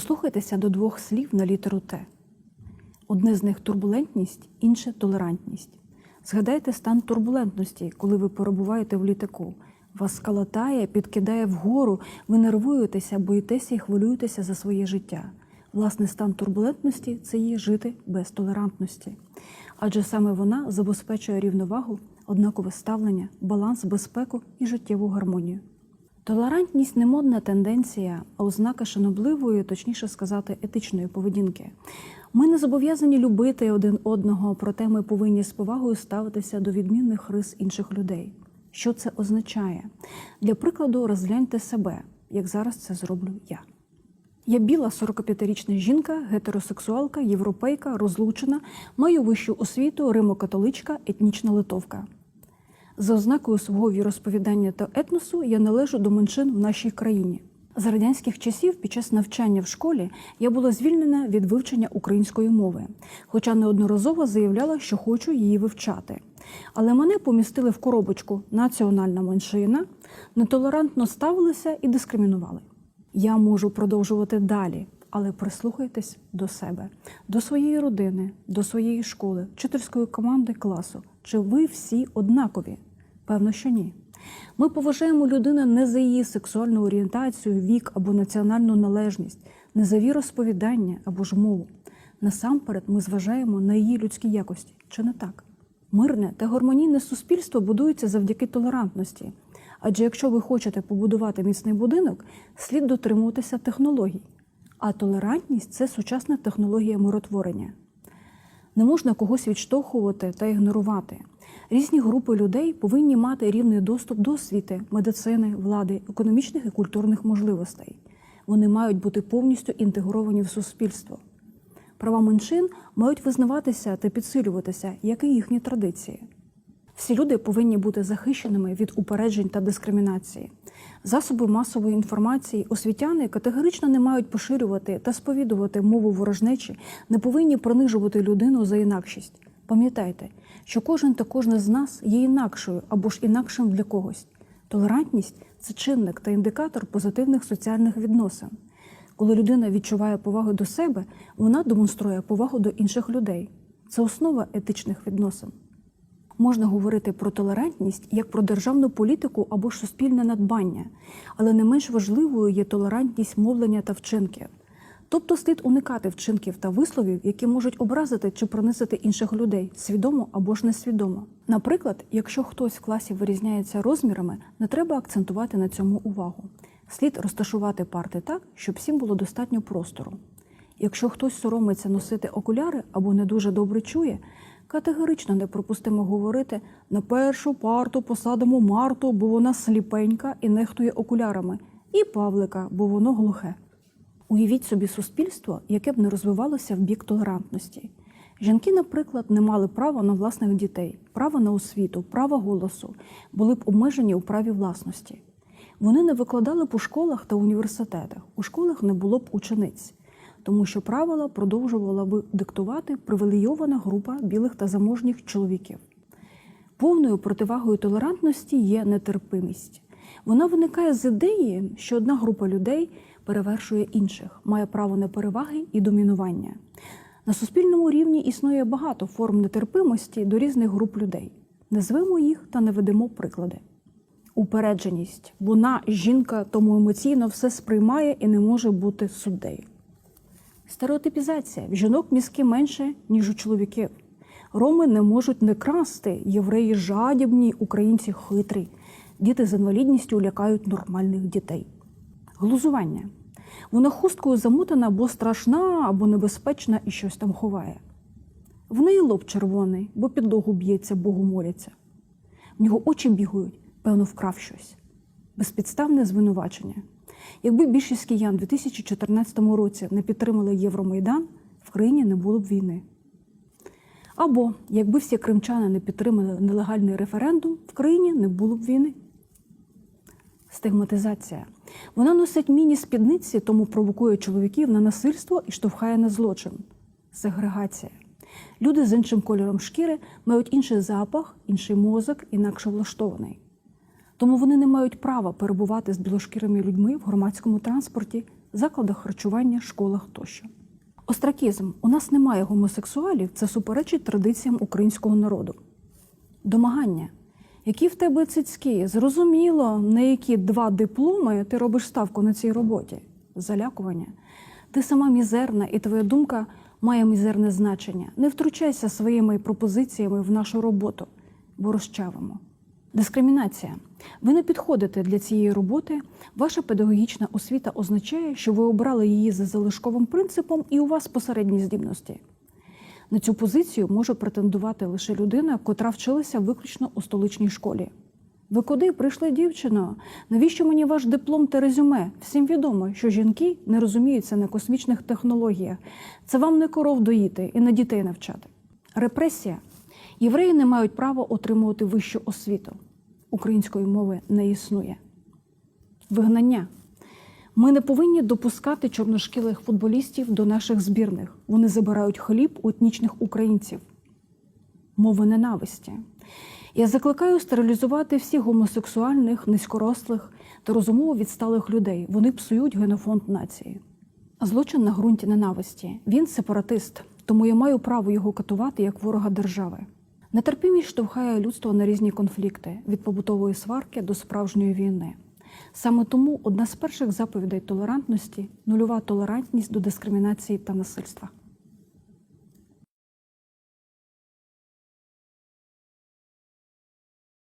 Дослухайтеся до двох слів на літеру Т. Одне з них турбулентність, інше толерантність. Згадайте стан турбулентності, коли ви перебуваєте в літаку. Вас калатає, підкидає вгору, ви нервуєтеся, боїтеся і хвилюєтеся за своє життя. Власне, стан турбулентності це є жити без толерантності. Адже саме вона забезпечує рівновагу, однакове ставлення, баланс, безпеку і життєву гармонію. Толерантність не модна тенденція, а ознака шанобливої, точніше сказати, етичної поведінки. Ми не зобов'язані любити один одного, проте ми повинні з повагою ставитися до відмінних рис інших людей. Що це означає? Для прикладу, розгляньте себе, як зараз це зроблю я. Я біла 45-річна жінка, гетеросексуалка, європейка, розлучена, маю вищу освіту, римокатоличка, етнічна литовка. За ознакою свого віросповідання та етносу я належу до меншин в нашій країні. За радянських часів під час навчання в школі я була звільнена від вивчення української мови, хоча неодноразово заявляла, що хочу її вивчати. Але мене помістили в коробочку національна меншина, нетолерантно ставилися і дискримінували. Я можу продовжувати далі, але прислухайтесь до себе, до своєї родини, до своєї школи, вчительської команди класу. Чи ви всі однакові? Певно, що ні. Ми поважаємо людину не за її сексуальну орієнтацію, вік або національну належність, не за віросповідання або ж мову. Насамперед, ми зважаємо на її людські якості, чи не так? Мирне та гармонійне суспільство будується завдяки толерантності. Адже якщо ви хочете побудувати міцний будинок, слід дотримуватися технологій. А толерантність це сучасна технологія миротворення. Не можна когось відштовхувати та ігнорувати. Різні групи людей повинні мати рівний доступ до освіти, медицини, влади, економічних і культурних можливостей. Вони мають бути повністю інтегровані в суспільство. Права меншин мають визнаватися та підсилюватися, як і їхні традиції. Всі люди повинні бути захищеними від упереджень та дискримінації. Засоби масової інформації, освітяни категорично не мають поширювати та сповідувати мову ворожнечі, не повинні принижувати людину за інакшість. Пам'ятайте, що кожен та кожна з нас є інакшою або ж інакшим для когось. Толерантність це чинник та індикатор позитивних соціальних відносин. Коли людина відчуває повагу до себе, вона демонструє повагу до інших людей. Це основа етичних відносин. Можна говорити про толерантність як про державну політику або ж суспільне надбання, але не менш важливою є толерантність мовлення та вчинків. Тобто слід уникати вчинків та висловів, які можуть образити чи пронизити інших людей свідомо або ж несвідомо. Наприклад, якщо хтось в класі вирізняється розмірами, не треба акцентувати на цьому увагу. Слід розташувати парти так, щоб всім було достатньо простору. Якщо хтось соромиться носити окуляри або не дуже добре чує, категорично неприпустимо говорити на першу парту посадимо Марту, бо вона сліпенька і нехтує окулярами, і Павлика, бо воно глухе. Уявіть собі суспільство, яке б не розвивалося в бік толерантності. Жінки, наприклад, не мали права на власних дітей, права на освіту, права голосу, були б обмежені у праві власності. Вони не викладали б у школах та університетах. У школах не було б учениць, тому що правила продовжувала б диктувати привілейована група білих та заможніх чоловіків. Повною противагою толерантності є нетерпимість. Вона виникає з ідеї, що одна група людей перевершує інших, має право на переваги і домінування. На суспільному рівні існує багато форм нетерпимості до різних груп людей. Назвемо їх та наведемо приклади. Упередженість. Вона жінка, тому емоційно все сприймає і не може бути суддею. Стереотипізація. В жінок мізки менше, ніж у чоловіків. Роми не можуть не красти, євреї жадібні, українці хитрі. Діти з інвалідністю лякають нормальних дітей. Глузування. Вона хусткою замотана, бо страшна або небезпечна і щось там ховає. В неї лоб червоний, бо підлогу б'ється, Богу моляться. В нього очі бігають, певно, вкрав щось. Безпідставне звинувачення. Якби більшість киян у 2014 році не підтримали Євромайдан, в країні не було б війни. Або якби всі кримчани не підтримали нелегальний референдум, в країні не було б війни. Стигматизація. Вона носить міні-спідниці, тому провокує чоловіків на насильство і штовхає на злочин. Сегрегація. Люди з іншим кольором шкіри мають інший запах, інший мозок, інакше влаштований. Тому вони не мають права перебувати з білошкірими людьми в громадському транспорті, закладах харчування, школах тощо. Остракізм у нас немає гомосексуалів, це суперечить традиціям українського народу. Домагання. Які в тебе цицьки? Зрозуміло, на які два дипломи ти робиш ставку на цій роботі. Залякування. Ти сама мізерна, і твоя думка має мізерне значення. Не втручайся своїми пропозиціями в нашу роботу, бо розчавимо. Дискримінація. Ви не підходите для цієї роботи. Ваша педагогічна освіта означає, що ви обрали її за залишковим принципом, і у вас посередні здібності. На цю позицію може претендувати лише людина, котра вчилася виключно у столичній школі. Ви куди прийшли, дівчино? Навіщо мені ваш диплом та резюме? Всім відомо, що жінки не розуміються на космічних технологіях. Це вам не коров доїти і на дітей навчати. Репресія. Євреї не мають права отримувати вищу освіту. Української мови не існує. Вигнання. Ми не повинні допускати чорношкілих футболістів до наших збірних. Вони забирають хліб у етнічних українців. Мови ненависті. Я закликаю стерилізувати всіх гомосексуальних, низькорослих та розумово відсталих людей. Вони псують генофонд нації. Злочин на ґрунті ненависті. Він сепаратист, тому я маю право його катувати як ворога держави. Нетерпімість штовхає людство на різні конфлікти від побутової сварки до справжньої війни. Саме тому одна з перших заповідей толерантності нульова толерантність до дискримінації та насильства.